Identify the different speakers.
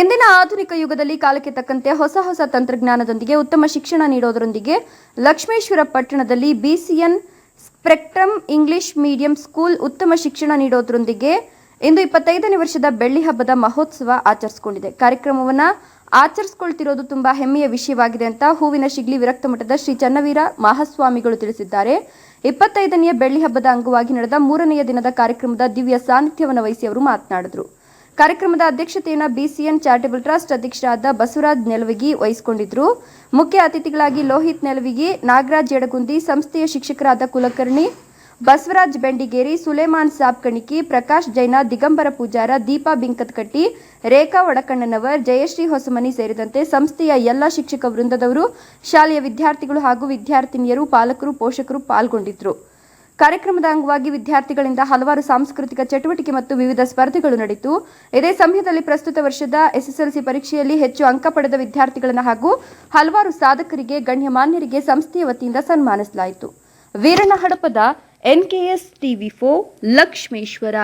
Speaker 1: ಇಂದಿನ ಆಧುನಿಕ ಯುಗದಲ್ಲಿ ಕಾಲಕ್ಕೆ ತಕ್ಕಂತೆ ಹೊಸ ಹೊಸ ತಂತ್ರಜ್ಞಾನದೊಂದಿಗೆ ಉತ್ತಮ ಶಿಕ್ಷಣ ನೀಡೋದರೊಂದಿಗೆ ಲಕ್ಷ್ಮೇಶ್ವರ ಪಟ್ಟಣದಲ್ಲಿ BCN spectrum English medium school ಉತ್ತಮ ಶಿಕ್ಷಣ ನೀಡೋದರೊಂದಿಗೆ ಇಂದು ಇಪ್ಪತ್ತೈದನೇ ವರ್ಷದ ಬೆಳ್ಳಿ ಹಬ್ಬದ ಮಹೋತ್ಸವ ಆಚರಿಸಿಕೊಂಡಿದೆ. ಕಾರ್ಯಕ್ರಮವನ್ನ ಆಚರಿಸಿಕೊಳ್ತಿರೋದು ತುಂಬಾ ಹೆಮ್ಮೆಯ ವಿಷಯವಾಗಿದೆ ಅಂತ ಹೂವಿನ ಶಿಗ್ಲಿ ವಿರಕ್ತ ಮಠದ ಶ್ರೀ ಚನ್ನವೀರ ಮಹಾಸ್ವಾಮಿಗಳು ತಿಳಿಸಿದ್ದಾರೆ. ಇಪ್ಪತ್ತೈದನೆಯ ಬೆಳ್ಳಿ ಹಬ್ಬದ ಅಂಗವಾಗಿ ನಡೆದ ಮೂರನೆಯ ದಿನದ ಕಾರ್ಯಕ್ರಮದ ದಿವ್ಯ ಸಾನ್ನಿಧ್ಯವನ್ನು ವಹಿಸಿ ಅವರು ಮಾತನಾಡಿದರು. ಕಾರ್ಯಕ್ರಮದ ಅಧ್ಯಕ್ಷತೆಯನ್ನು ಬಿಸಿಎನ್ ಚಾರಿಟಬಲ್ ಟ್ರಸ್ಟ್ ಅಧ್ಯಕ್ಷರಾದ ಬಸವರಾಜ್ ನೆಲವಿಗಿ ವಹಿಸಿಕೊಂಡಿದ್ರು. ಮುಖ್ಯ ಅತಿಥಿಗಳಾಗಿ ಲೋಹಿತ್ ನೆಲವಿಗಿ, ನಾಗರಾಜ್ ಯಡಗುಂದಿ, ಸಂಸ್ಥೆಯ ಶಿಕ್ಷಕರಾದ ಕುಲಕರ್ಣಿ, ಬಸವರಾಜ್ ಬೆಂಡಿಗೇರಿ, ಸುಲೇಮಾನ್ ಸಾಬ್ ಕಣಿಕಿ, ಪ್ರಕಾಶ್ ಜೈನ, ದಿಗಂಬರ ಪೂಜಾರ, ದೀಪಾ ಬಿಂಕತ್ಕಟ್ಟಿ, ರೇಖಾ ಒಡಕಣ್ಣನವರ್ ಜಯಶ್ರೀ ಹೊಸಮನಿ ಸೇರಿದಂತೆ ಸಂಸ್ಥೆಯ ಎಲ್ಲ ಶಿಕ್ಷಕ ವೃಂದದವರು, ಶಾಲೆಯ ವಿದ್ಯಾರ್ಥಿಗಳು ಹಾಗೂ ವಿದ್ಯಾರ್ಥಿನಿಯರು, ಪಾಲಕರು, ಪೋಷಕರು ಪಾಲ್ಗೊಂಡಿದ್ರು. ಕಾರ್ಯಕ್ರಮದ ಅಂಗವಾಗಿ ವಿದ್ಯಾರ್ಥಿಗಳಿಂದ ಹಲವಾರು ಸಾಂಸ್ಕೃತಿಕ ಚಟುವಟಿಕೆ ಮತ್ತು ವಿವಿಧ ಸ್ಪರ್ಧೆಗಳು ನಡೆಯಿತು. ಇದೇ ಸಮಯದಲ್ಲಿ ಪ್ರಸ್ತುತ ವರ್ಷದ ಎಸ್ಎಸ್ಎಲ್ಸಿ ಪರೀಕ್ಷೆಯಲ್ಲಿ ಹೆಚ್ಚು ಅಂಕ ಪಡೆದ ವಿದ್ಯಾರ್ಥಿಗಳನ್ನು ಹಾಗೂ ಹಲವಾರು ಸಾಧಕರಿಗೆ, ಗಣ್ಯಮಾನ್ಯರಿಗೆ, ಸಂಸ್ಥೆಯ ವತಿಯಿಂದ ಸನ್ಮಾನಿಸಲಾಯಿತು. ವೀರಣ್ಣ ಹಡಪದ ಎನ್ಕೆಎಸ್ ಟಿವಿ ಫೋ ಲಕ್ಷ್ಮೇಶ್ವರ.